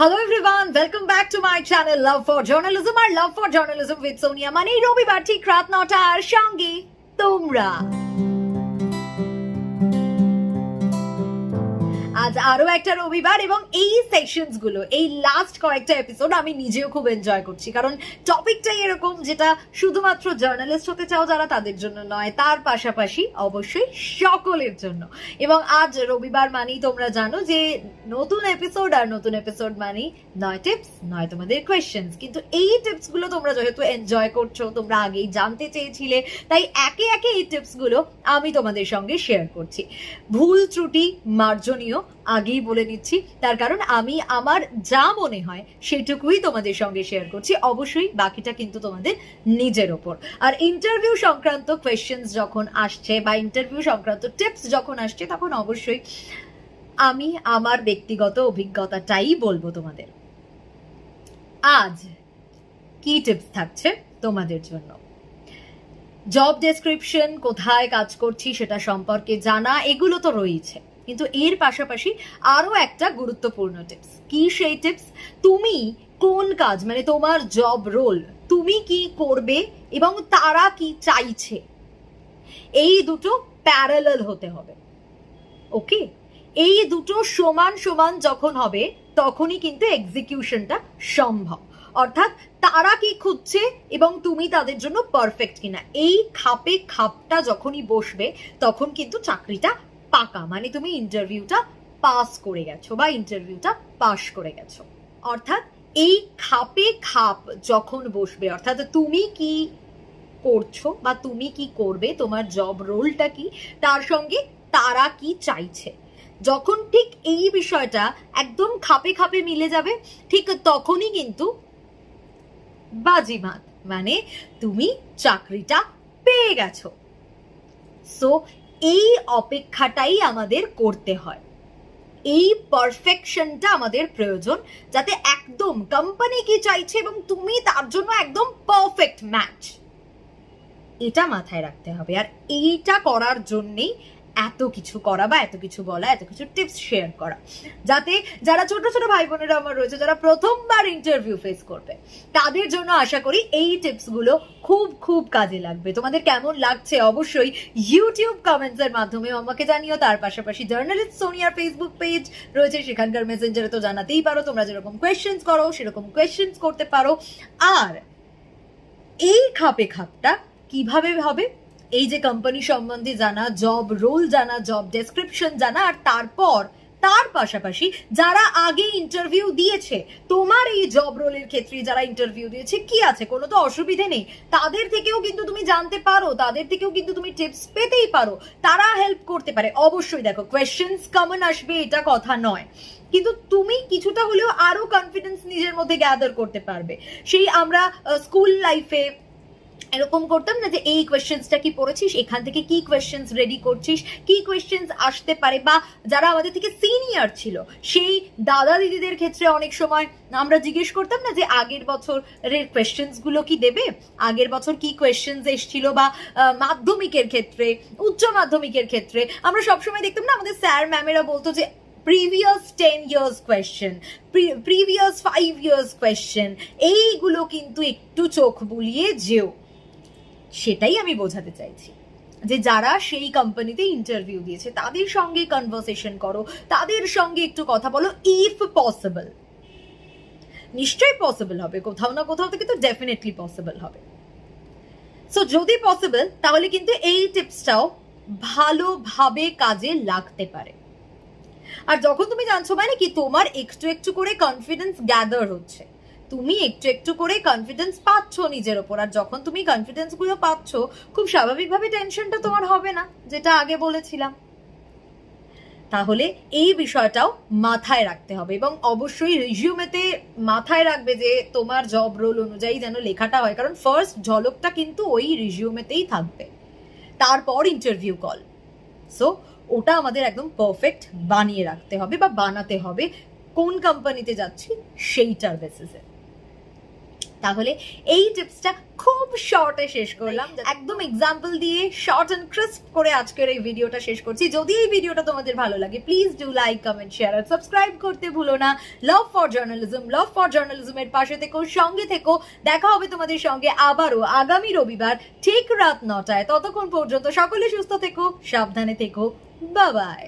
Hello everyone, welcome back to my channel Love for Journalism R Love for Journalism with Sonia মানে রবিবার ঠিক রাত নটার সঙ্গে তোমরা আজ আরও একটা রবিবার এবং এই সেকশনসগুলো, এই লাস্ট কয়েকটা এপিসোড আমি নিজেও খুব এনজয় করছি। কারণ টপিকটাই এরকম যেটা শুধুমাত্র জার্নালিস্ট হতে চাও যারা তাদের জন্য নয়, তার পাশাপাশি অবশ্যই সকলের জন্য। এবং আজ রবিবার মানেই তোমরা জানো যে নতুন এপিসোড আর নতুন এপিসোড মানেই নয় টিপস নয় তোমাদের কোয়েশ্চেন্স কিন্তু এই টিপসগুলো তোমরা যেহেতু এনজয় করছ, তোমরা আগেই জানতে চেয়েছিলে, তাই একে একে এই টিপসগুলো আমি তোমাদের সঙ্গে শেয়ার করছি। ভুল ত্রুটি মার্জনীয় আগেই বলে নিচ্ছি, তার কারণ আমি আমার যা মনে হয় সেটুকুই তোমাদের সঙ্গে শেয়ার করছি। অবশ্যই বাকিটা কিন্তু তোমাদের নিজের ওপর। আর ইন্টারভিউ সংক্রান্ত কোয়েশ্চেন্স যখন আসছে বা ইন্টারভিউ সংক্রান্ত টিপস যখন আসছে, তখন অবশ্যই আমি আমার ব্যক্তিগত অভিজ্ঞতাটাই বলব তোমাদের। আজ কি টিপস থাকছে তোমাদের জন্য? জব ডেসক্রিপশন কোথায় কাজ করছি সেটা সম্পর্কে জানা, এগুলো তো রয়েছে। কিন্তু এর পাশাপাশি আরও একটা গুরুত্বপূর্ণ টিপস কি সেই টিপস তুমি কোন কাজ মানে তোমার জব রোল তুমি কি করবে এবং তারা কি চাইছে? এই দুটো প্যারালাল হতে হবে। ওকে এই দুটো সমান সমান যখন হবে, তখনই কিন্তু এক্সিকিউশনটা সম্ভব। অর্থাৎ তারা কি খুঁজছে এবং তুমি তাদের জন্য পারফেক্ট কিনা। এই খাপে খাপটা যখনই বসবে, তখন কিন্তু চাকরিটা পাকা মানে তুমি ইন্টারভিউটা পাস করে গেছো বা ইন্টারভিউটা পাস করে গেছো। অর্থাৎ এই খাপে খাপ যখন বসবে, অর্থাৎ তুমি কি করছ বা তুমি কি করবে, তোমার জব রোলটা কি, তার সঙ্গে তারা কি চাইছে? যখন ঠিক এই বিষয়টা একদম খাপে খাপে মিলে যাবে, ঠিক তখনই কিন্তু বাজিমাত মানে তুমি চাকরিটা পেয়ে গেছো। সো এই অপেক্ষাটাই আমাদের করতে হয়। এই পারফেকশনটা আমাদের প্রয়োজন যাতে একদম কোম্পানি কি চাইছে এবং তুমি তার জন্য একদম পারফেক্ট ম্যাচ এটা মাথায় রাখতে হবে। আর এইটা করার জন্যেই এত কিছু করা বা এত কিছু বলা, এত কিছু টিপস শেয়ার করা। যাতে যারা ছোট ছোট ভাই বোনেরা আমার রয়েছে, যারা প্রথমবার ইন্টারভিউ ফেস করবে, তাদের জন্য আশা করি এই টিপসগুলো খুব খুব কাজে লাগবে। তোমাদের কেমন লাগছে? অবশ্যই ইউটিউব কমেন্টস এর মাধ্যমে আমাকে জানিও। তার পাশাপাশি জার্নালিস্ট সোনিয়ার ফেসবুক পেজ রয়েছে। সেখানকার মেসেঞ্জারে তো জানাতেই পারো, তোমরা যেরকম কোয়েশ্চেন্স করো, সেরকম কোয়েশ্চেন্স করতে পারো। আর এই খাপে খাপটা কীভাবে হবে? এই যে কোম্পানি সম্বন্ধে জানা জব রোল জানা জব ডেসক্রিপশন জানা, আর তারপর, তার পাশাপাশি যারা আগে ইন্টারভিউ দিয়েছে, তোমার এই জব রোলের ক্ষেত্রে যারা ইন্টারভিউ দিয়েছে, কি আছে? কোনো তো অসুবিধে নেই। তাদের থেকেও কিন্তু তুমি জানতে পারো, তাদের থেকেও কিন্তু তুমি টিপস পেতেই পারো। তারা হেল্প করতে পারে। অবশ্যই দেখো কোয়েশ্চেন্স কমন আসবে, এটা কথা নয়। কিন্তু তুমি কিছুটা হলেও আরও কনফিডেন্স নিজের মধ্যে গ্যাদার করতে পারবে। সেই আমরা স্কুল লাইফে এরকম করতাম না যে এই কোয়েশ্চেন্সটা কি পড়েছিস, এখান থেকে কি কোয়েশ্চেন্স রেডি করছিস, কি কোয়েশ্চেন্স আসতে পারে, বা যারা আমাদের থেকে সিনিয়র ছিল, সেই দাদা দিদিদের ক্ষেত্রে অনেক সময় আমরা জিজ্ঞেস করতাম না যে আগের বছরের কোয়েশ্চেন্সগুলো কি দেবে, আগের বছর কি কোয়েশ্চেন্স এসছিল, বা মাধ্যমিকের ক্ষেত্রে, উচ্চ মাধ্যমিকের ক্ষেত্রে, আমরা সবসময় দেখতাম না আমাদের স্যার ম্যামেরা বলতো যে previous ten years question previous five years question এইগুলো কিন্তু একটু চোখ বুলিয়ে যেও। সেটাই আমি বোঝাতে চাইছি। যে যারা সেই কোম্পানিতে ইন্টারভিউ দিয়েছে, তাদের সঙ্গে কনভারসেশন করো, তাদের সঙ্গে একটু কথা বলো ইফ পসিবল নিশ্চয়ই পসিবল হবে, কোথাও না কোথাও থেকে তো ডেফিনেটলি পসিবল হবে। সো যদি পসিবল তাহলে কিন্তু এই টিপসটাও ভালোভাবে কাজে লাগতে পারে। আর যখন তুমি জানছো মানে কি, তোমার একটু একটু করে কনফিডেন্স গ্যাদার হচ্ছে। তুমি একটু একটু করে কনফিডেন্স পাচ্ছ নিজের ওপর। আর যখন তুমি কনফিডেন্সগুলো পাচ্ছ, খুব স্বাভাবিকভাবে টেনশনটা তোমার হবে না, যেটা আগে বলেছিলাম। তাহলে এই বিষয়টাও মাথায় রাখতে হবে এবং অবশ্যই রিজিউমেতে মাথায় রাখবে যে তোমার জব রোল অনুযায়ী যেন লেখাটা হয়, কারণ ফার্স্ট ঝলকটা কিন্তু ওই রিজিউমেতেই থাকবে। তারপর ইন্টারভিউ কল সো ওটা আমাদের একদম পারফেক্ট বানিয়ে রাখতে হবে বা বানাতে হবে। কোন কোম্পানিতে যাচ্ছি, সেইটার বেসিসে তাহলে এই টিপসটা খুব শর্টে শেষ করলাম। একদম এক্সাম্পল দিয়ে শর্ট এন্ড ক্রিস্প করে আজকের এই ভিডিওটা শেষ করছি। যদি এই ভিডিওটা তোমাদের ভালো লাগে please do like comment share R subscribe করতে ভুলো না। Love for journalism love for জার্নালিজমের পাশে থেকো সঙ্গে থেকো। দেখা হবে তোমাদের সঙ্গে আবারও আগামী রবিবার ঠিক রাত নটায়। ততক্ষণ পর্যন্ত সকলে সুস্থ থেকো সাবধানে থেকো। বাবাই